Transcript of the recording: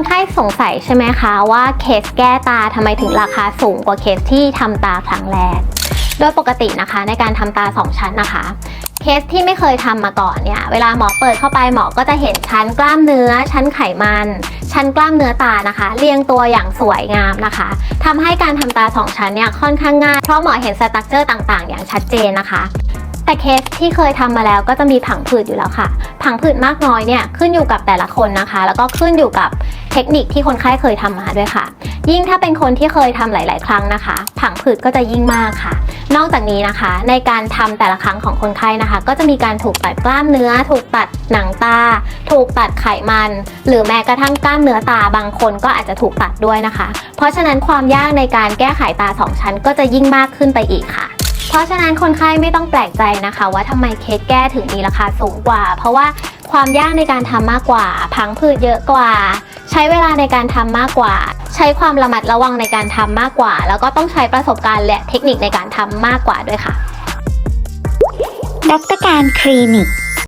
คนไข้สงสัยใช่ไหมคะว่าเคสแก้ตาทำไมถึงราคาสูงกว่าเคสที่ทำตาครั้งแรก โดยปกตินะคะในการทำตา 2 ชั้นนะคะเคสที่ไม่เคยทำมาก่อนเนี่ย เวลาหมอเปิดเข้าไปหมอก็จะเห็นชั้นกล้ามเนื้อ ชั้นไขมัน ชั้นกล้ามเนื้อตานะคะ เรียงตัวอย่างสวยงามนะคะทำให้การทำตา 2 ชั้นเนี่ยค่อนข้างง่าย เพราะหมอเห็นสตรัคเจอร์ต่างๆ อย่างชัดเจนนะคะ แต่เคสที่เคยทำมาแล้วก็จะมีผังผืดอยู่แล้วค่ะ ผังผืดมากน้อยเนี่ยขึ้นอยู่กับแต่ละคนนะคะ แล้วก็ขึ้นอยู่กับเทคนิคที่คนไข้เคยทำมาด้วยค่ะ ยิ่งถ้าเป็นคนที่เคยทำหลาย ๆ ครั้งนะคะ ผังผืดก็จะยิ่งมากค่ะ นอกจากนี้นะคะ ในการทำแต่ละครั้งของคนไข้นะคะ ก็จะมีการถูกตัดกล้ามเนื้อ ถูกตัดหนังตา ถูกตัดไขมัน หรือแม้กระทั่งกล้ามเนื้อตาบางคนก็อาจจะถูกตัดด้วยนะคะ เพราะฉะนั้นความยากในการแก้ไขตาสองชั้นก็จะยิ่งมากขึ้นไปอีกค่ะ เพราะฉะนั้นคนไข้ไม่ต้องแปลกใจนะคะ ว่าทำไมเคสแก้ถึงมีราคาสูงกว่า เพราะว่าความยากในการทำมากกว่า พังผืดเยอะกว่า ใช้เวลาในการทำมากกว่า ใช้ความระมัดระวังในการทำมากกว่า แล้วก็ต้องใช้ประสบการณ์และเทคนิคในการทำมากกว่าด้วยค่ะดรการคลินิก